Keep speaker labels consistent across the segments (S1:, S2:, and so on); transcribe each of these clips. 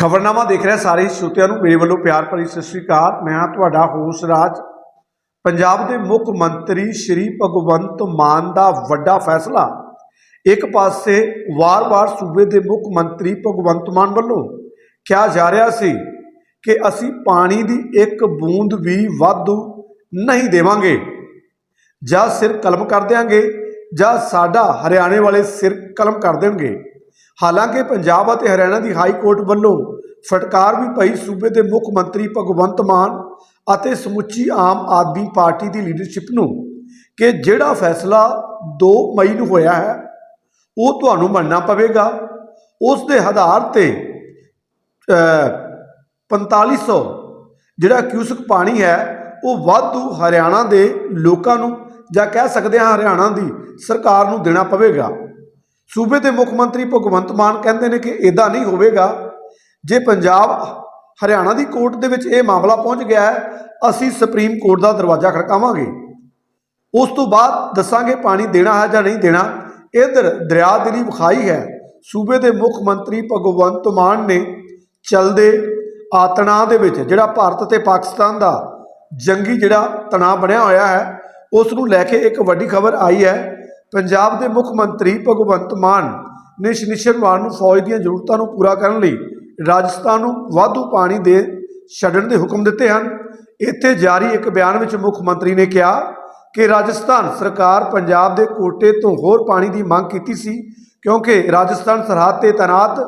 S1: ਖਬਰਨਾਮਾ ਦੇਖ ਰਿਹਾ, ਸਾਰੇ ਸਰੋਤਿਆਂ ਨੂੰ ਮੇਰੇ ਵੱਲੋਂ ਪਿਆਰ ਭਰੀ ਸਤਿ ਸ੍ਰੀ ਅਕਾਲ। ਮੈਂ ਹਾਂ ਤੁਹਾਡਾ ਹੋਸ ਰਾਜ। ਪੰਜਾਬ ਦੇ ਮੁੱਖ ਮੰਤਰੀ ਸ਼੍ਰੀ ਭਗਵੰਤ ਮਾਨ ਦਾ ਵੱਡਾ ਫੈਸਲਾ। ਇੱਕ ਪਾਸੇ ਵਾਰ-ਵਾਰ ਸੂਬੇ ਦੇ ਮੁੱਖ ਮੰਤਰੀ ਭਗਵੰਤ ਮਾਨ ਵੱਲੋਂ ਕਿਹਾ ਜਾ ਰਿਹਾ ਸੀ ਕਿ ਅਸੀਂ ਪਾਣੀ ਦੀ ਇੱਕ ਬੂੰਦ ਵੀ ਵਾਧੂ ਨਹੀਂ ਦੇਵਾਂਗੇ। ਜਾਂ ਸਿਰ ਕਲਮ ਕਰ ਦਿਆਂਗੇ ਜਾਂ ਸਾਡਾ ਹਰਿਆਣੇ ਵਾਲੇ ਸਿਰ ਕਲਮ ਕਰ ਦੇਣਗੇ। ਹਾਲਾਂਕਿ ਪੰਜਾਬ ਅਤੇ ਹਰਿਆਣਾ ਦੀ ਹਾਈ ਕੋਰਟ ਵੱਲੋਂ ਫਟਕਾਰ ਵੀ ਪਈ ਸੂਬੇ ਦੇ ਮੁੱਖ ਮੰਤਰੀ ਭਗਵੰਤ ਮਾਨ ਅਤੇ ਸਮੁੱਚੀ ਆਮ ਆਦਮੀ ਪਾਰਟੀ ਦੀ ਲੀਡਰਸ਼ਿਪ ਨੂੰ ਕਿ ਜਿਹੜਾ ਫੈਸਲਾ 2 ਮਈ ਨੂੰ ਹੋਇਆ ਹੈ ਉਹ ਤੁਹਾਨੂੰ ਮੰਨਣਾ ਪਵੇਗਾ। ਉਸ ਦੇ ਆਧਾਰ ਤੇ ਅ, 4500 ਜਿਹੜਾ ਕਿਊਸਕ ਪਾਣੀ ਹੈ ਉਹ ਵਾਧੂ ਹਰਿਆਣਾ ਦੇ ਲੋਕਾਂ ਨੂੰ ਜਾਂ ਕਹਿ ਸਕਦੇ ਹਾਂ ਹਰਿਆਣਾ ਦੀ ਸਰਕਾਰ ਨੂੰ ਦੇਣਾ ਪਵੇਗਾ। ਸੂਬੇ ਦੇ ਮੁੱਖ ਮੰਤਰੀ ਭਗਵੰਤ ਮਾਨ ਕਹਿੰਦੇ ਨੇ ਕਿ ਇਦਾਂ ਨਹੀਂ ਹੋਵੇਗਾ। ਜੇ ਪੰਜਾਬ, ਹਰਿਆਣਾ ਦੀ ਕੋਰਟ ਦੇ ਵਿੱਚ ਇਹ ਮਾਮਲਾ ਪਹੁੰਚ ਗਿਆ ਹੈ, ਅਸੀਂ ਸੁਪਰੀਮ ਕੋਰਟ ਦਾ ਦਰਵਾਜ਼ਾ ਖੜਕਾਵਾਂਗੇ। ਉਸ ਤੋਂ ਬਾਅਦ ਦੱਸਾਂਗੇ ਪਾਣੀ ਦੇਣਾ ਹੈ ਜਾਂ ਨਹੀਂ ਦੇਣਾ। ਇਧਰ ਦਰਿਆ ਦਿਲੀ ਵਿਖਾਈ ਹੈ। ਸੂਬੇ ਦੇ ਮੁੱਖ ਮੰਤਰੀ ਭਗਵੰਤ ਮਾਨ ਨੇ ਚਲਦੇ ਆਤਣਾ ਦੇ ਵਿੱਚ, ਜਿਹੜਾ ਭਾਰਤ ਤੇ ਪਾਕਿਸਤਾਨ ਦਾ ਜੰਗੀ ਜਿਹੜਾ ਤਣਾਅ ਬਣਿਆ ਹੋਇਆ ਹੈ ਉਸ ਨੂੰ ਲੈ ਕੇ ਇੱਕ ਵੱਡੀ ਖਬਰ ਆਈ ਹੈ। ਪੰਜਾਬ ਦੇ ਮੁੱਖ ਮੰਤਰੀ ਭਗਵੰਤ ਮਾਨ ਨੇ ਸ਼ਨੀਸ਼ਰਵਾਰ ਨੂੰ ਫੌਜ ਦੀਆਂ ਜ਼ਰੂਰਤਾਂ ਨੂੰ ਪੂਰਾ ਕਰਨ ਲਈ ਰਾਜਸਥਾਨ ਨੂੰ ਵਾਧੂ ਪਾਣੀ ਦੇ ਛੱਡਣ ਦੇ ਹੁਕਮ ਦਿੱਤੇ ਹਨ। ਇੱਥੇ ਜਾਰੀ ਇੱਕ ਬਿਆਨ ਵਿੱਚ ਮੁੱਖ ਮੰਤਰੀ ਨੇ ਕਿਹਾ ਕਿ ਰਾਜਸਥਾਨ ਸਰਕਾਰ ਪੰਜਾਬ ਦੇ ਕੋਟੇ ਤੋਂ ਹੋਰ ਪਾਣੀ ਦੀ ਮੰਗ ਕੀਤੀ ਸੀ ਕਿਉਂਕਿ ਰਾਜਸਥਾਨ ਸਰਹੱਦ ਤੇ ਤੈਨਾਤ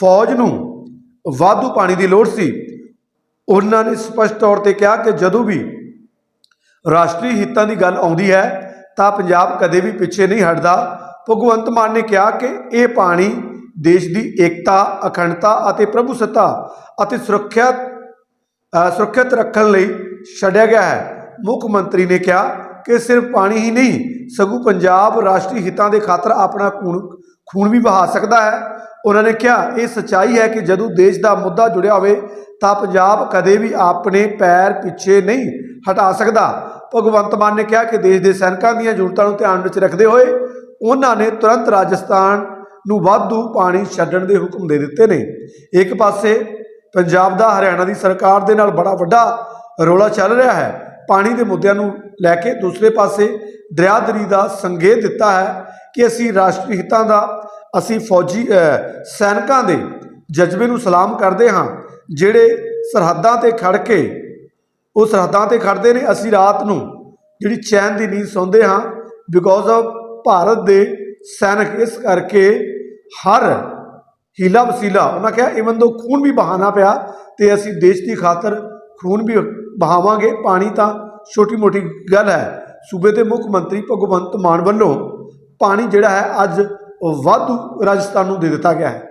S1: ਫੌਜ ਨੂੰ ਵਾਧੂ ਪਾਣੀ ਦੀ ਲੋੜ ਸੀ। ਉਹਨਾਂ ਨੇ ਸਪਸ਼ਟ ਤੌਰ ਤੇ ਕਿਹਾ ਕਿ ਜਦੋਂ ਵੀ ਰਾਸ਼ਟਰੀ ਹਿੱਤਾਂ ਦੀ ਗੱਲ ਆਉਂਦੀ ਹੈ ਤਾਂ ਪੰਜਾਬ ਕਦੇ ਵੀ ਪਿੱਛੇ ਨਹੀਂ ਹਟਦਾ। ਭਗਵੰਤ ਮਾਨ ਨੇ ਕਿਹਾ ਕਿ ਇਹ ਪਾਣੀ ਦੇਸ਼ ਦੀ ਏਕਤਾ, ਅਖੰਡਤਾ ਅਤੇ ਪ੍ਰਭੂਸੱਤਾ ਅਤੇ ਸੁਰੱਖਿਆ ਸੁਰੱਖਿਅਤ ਰੱਖਣ ਲਈ ਛੱਡਿਆ ਗਿਆ ਹੈ। ਮੁੱਖ ਮੰਤਰੀ ਨੇ ਕਿਹਾ ਕਿ ਸਿਰਫ ਪਾਣੀ ਹੀ ਨਹੀਂ, ਸਗੋਂ ਪੰਜਾਬ ਰਾਸ਼ਟਰੀ ਹਿੱਤਾਂ ਦੇ ਖਾਤਰ ਆਪਣਾ ਖੂਨ ਖੂਨ ਵੀ ਵਹਾ ਸਕਦਾ ਹੈ। ਉਹਨਾਂ ਨੇ ਕਿਹਾ, ਇਹ ਸੱਚਾਈ ਹੈ ਕਿ ਜਦੋਂ ਦੇਸ਼ ਦਾ ਮੁੱਦਾ ਜੁੜਿਆ ਹੋਵੇ ਤਾਂ ਪੰਜਾਬ ਕਦੇ ਵੀ ਆਪਣੇ ਪੈਰ ਪਿੱਛੇ ਨਹੀਂ ਹਟਾ ਸਕਦਾ। ਭਗਵੰਤ ਮਾਨ ਨੇ ਕਿਹਾ ਕਿ ਦੇਸ਼ ਦੇ ਸੈਨਿਕਾਂ ਦੀਆਂ ਜ਼ਰੂਰਤਾਂ ਨੂੰ ਧਿਆਨ ਵਿੱਚ ਰੱਖਦੇ ਹੋਏ ਉਹਨਾਂ ਨੇ ਤੁਰੰਤ ਰਾਜਸਥਾਨ ਨੂੰ ਵਾਧੂ ਪਾਣੀ ਛੱਡਣ ਦੇ ਹੁਕਮ ਦੇ ਦਿੱਤੇ ਨੇ। ਇੱਕ ਪਾਸੇ ਪੰਜਾਬ ਦਾ ਹਰਿਆਣਾ ਦੀ ਸਰਕਾਰ ਦੇ ਨਾਲ ਬੜਾ ਵੱਡਾ ਰੌਲਾ ਚੱਲ ਰਿਹਾ ਹੈ। ਪਾਣੀ ਦੇ ਮੁੱਦਿਆਂ ਨੂੰ ਲੈ ਕੇ ਦੂਸਰੇ ਪਾਸੇ ਦਰਿਆਦਰੀ ਦਾ ਸੰਕੇਤ ਦਿੱਤਾ ਹੈ ਕਿ ਅਸੀਂ ਰਾਸ਼ਟਰੀ ਹਿੱਤਾਂ ਦਾ, ਅਸੀਂ ਫੌਜੀ ਸੈਨਿਕਾਂ ਦੇ ਜਜ਼ਬੇ ਨੂੰ ਸਲਾਮ ਕਰਦੇ ਹਾਂ, ਜਿਹੜੇ ਸਰਹੱਦਾਂ ਤੇ ਖੜ ਕੇ ਉਹ ਸਰਹੱਦਾਂ ਤੇ ਖੜਦੇ ਨੇ। ਅਸੀਂ ਰਾਤ ਨੂੰ ਜਿਹੜੀ ਚੈਨ ਦੀ ਨੀਂਦ ਸੌਂਦੇ ਹਾਂ ਬਿਕੋਜ਼ ਆਫ ਭਾਰਤ ਦੇ ਸੈਨਿਕ, ਇਸ ਕਰਕੇ ਹਰ ਹੀਲਾ ਵਸੀਲਾ, ਉਹਨਾਂ ਕਿਹਾ, ਇਵਨ ਦੋ ਖੂਨ ਵੀ ਬਹਾਨਾ ਪਿਆ, ਤੇ ਅਸੀਂ ਦੇਸ਼ ਦੀ ਖਾਤਰ ਖੂਨ ਵੀ ਬਹਾਵਾਂਗੇ। ਪਾਣੀ ਤਾਂ ਛੋਟੀ ਮੋਟੀ ਗੱਲ ਹੈ। ਸੂਬੇ ਦੇ ਮੁੱਖ ਮੰਤਰੀ ਭਗਵੰਤ ਮਾਨ ਵੱਲੋਂ ਪਾਣੀ ਜਿਹੜਾ ਹੈ, ਅੱਜ ਵਾਧੂ ਰਾਜਸਥਾਨ ਨੂੰ ਦੇ ਦਿੱਤਾ ਗਿਆ ਹੈ।